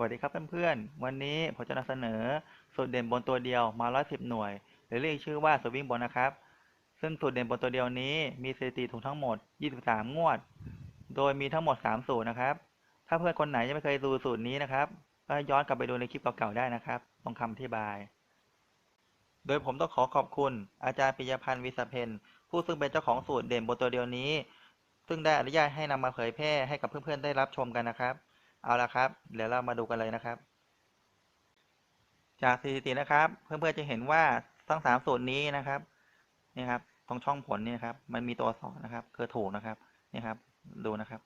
สวัสดีครับเพื่อนๆ วันนี้ผมจะนำเสนอสูตรเด่นบนตัวเดียวมา 110 หน่วย หรือเรียกชื่อว่าสวิงบนนะครับ ซึ่งสูตรเด่นบนตัวเดียวนี้มีสถิติถูกทั้งหมด 23 งวด โดยมีทั้งหมด 3 สูตรนะครับ ถ้าเพื่อนคนไหนยังไม่เคยดูสูตรนี้นะครับ ก็ย้อนกลับไปดูในคลิปเก่าๆ ได้นะครับ ตรงคำอธิบาย โดยผมต้องขอขอบคุณอาจารย์ปิยพันธ์วิสเพนผู้ซึ่งเป็นเจ้าของสูตรเด่นบนตัวเดียวนี้ ซึ่งได้อนุญาตให้นำมาเผยแพร่ให้กับเพื่อนๆ ได้รับชมกันนะครับ เอาละครับ เดี๋ยวเรามาดูกันเลยนะครับ จากสถิตินะครับ เพื่อนๆจะเห็นว่าทั้งสามสูตรนี้นะครับนี่ครับ ตรงช่องผลนี่นะครับ มันมีตัวสอนนะครับ คือถูกนะครับนี่ครับ ดูนะครับ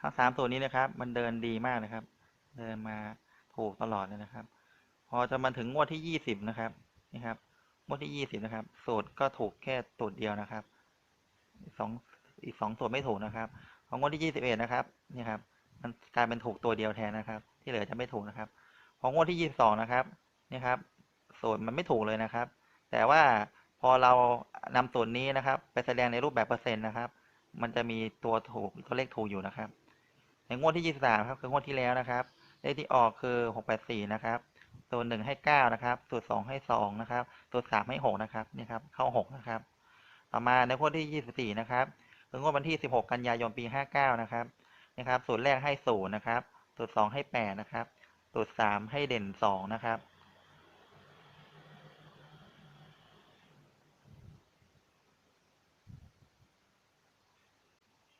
ทั้งสามสูตรนี้นะครับ มันเดินดีมากนะครับ เดินมาถูกตลอดเลยนะครับ พอจะมาถึงงวดที่ยี่สิบนะครับนี่ครับงวดที่ยี่สิบนะครับ สูตรก็ถูกแค่สูตรเดียวนะครับอีกสองอีกสองสูตรไม่ถูกนะครับ ของงวดที่ยี่สิบเอ็ดนะครับนี่ครับ มันกลายเป็นถูกตัวเดียวแทนนะครับ ที่เหลือจะไม่ถูกนะครับ ของงวดที่ยี่สิบสองนะครับนี่ครับสูตรมันไม่ถูกเลยนะครับ แต่ว่าพอเรานำสูตรนี้นะครับ ไปแสดงในรูปแบบเปอร์เซ็นต์นะครับ มันจะมีตัวถูกตัวเลขถูกอยู่นะครับ ในงวดที่ยี่สิบสามครับคืองวดที่แล้วนะครับ เลขที่ออกคือหกแปดสี่นะครับตัวหนึ่งให้เก้านะครับ สูตรสองให้สองนะครับ สูตรสามให้หกนะครับนี่ครับ เข้าหกนะครับ ต่อมาในงวดที่ยี่สิบสี่นะครับคืองวดวันที่สิบหกกันยายนปีห้าเก้านะครับ นะครับ สูตรแรกให้ศูนย์นะครับ สูตรสองให้แปดนะครับ สูตรสามให้เด่นสองนะครับ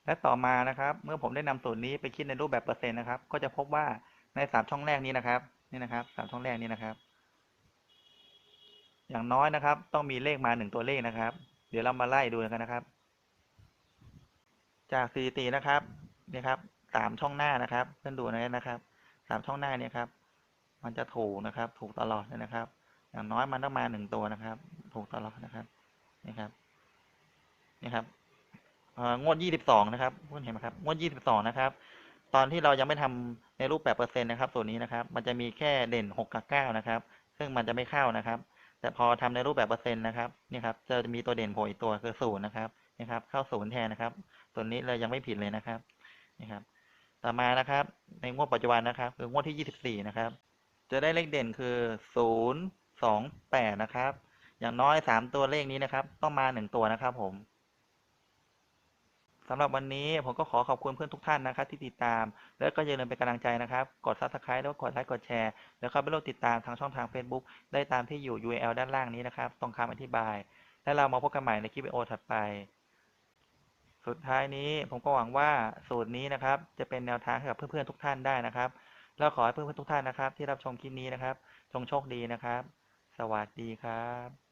และต่อมานะครับ เมื่อผมได้นำสูตรนี้ไปคิดในรูปแบบเปอร์เซ็นต์นะครับ ก็จะพบว่าในสามช่องแรกนี้นะครับ นี่นะครับสามช่องแรกนี้นะครับ อย่างน้อยนะครับ ต้องมีเลขมาหนึ่งตัวเลขนะครับ เดี๋ยวเรามาไล่ดูกันนะครับ จากสถิตินะครับ นี่ครับสามช่องหน้านะครับเพื่อนดูนะนะครับสามช่องหน้าเนี่ยครับ มันจะถูกนะครับ ถูกตลอดเลยนะครับ อย่างน้อยมันต้องมาหนึ่งตัวนะครับ ถูกตลอดนะครับนี่ครับนี่ครับอ่องวดยี่สิบสองนะครับเพื่อนเห็นไหมครับงวดยี่สิบสองนะครับ ตอนที่เรายังไม่ทำในรูปแบบเปอร์เซ็นต์นะครับส่วนนี้นะครับ มันจะมีแค่เด่นหกกับเก้านะครับ ซึ่งมันจะไม่เข้านะครับ แต่พอทำในรูปแบบเปอร์เซ็นต์นะครับนี่ครับจะมีตัวเด่นโผล่อีกตัวคือศูนย์นะครับนี่ครับ เข้าศูนย์แทนนะครับ ตัวนี้เลยยังไม่ผิดเลยนะครับ นี่ครับ ต่อมานะครับ ในงวดปัจจุบันนะครับ คืองวดที่ยี่สิบสี่นะครับ จะได้เลขเด่นคือศูนย์สองแปดนะครับ อย่างน้อยสามตัวเลขนี้นะครับ ต้องมาหนึ่งตัวนะครับผมสำหรับวันนี้ผมก็ขอขอบคุณเพื่อนทุกท่านนะครับ ที่ติดตาม แล้วก็อย่าลืมเป็นกำลังใจนะครับ กด subscribe แล้วก็กดไลค์กดแชร์แล้วก็ไปโหลดติดตามทางช่องทาง Facebook ได้ตามที่อยู่ URL ด้านล่างนี้นะครับ ตรงคำอธิบาย และเรามาพบกันใหม่ในคลิปวิดีโอถัดไป สุดท้ายนี้ผมก็หวังว่าสูตรนี้นะครับ จะเป็นแนวทางให้กับเพื่อนๆทุกท่านได้นะครับ แล้วขอให้เพื่อนๆทุกท่านนะครับ ที่รับชมคลิปนี้นะครับ จงโชคดีนะครับ สวัสดีครับ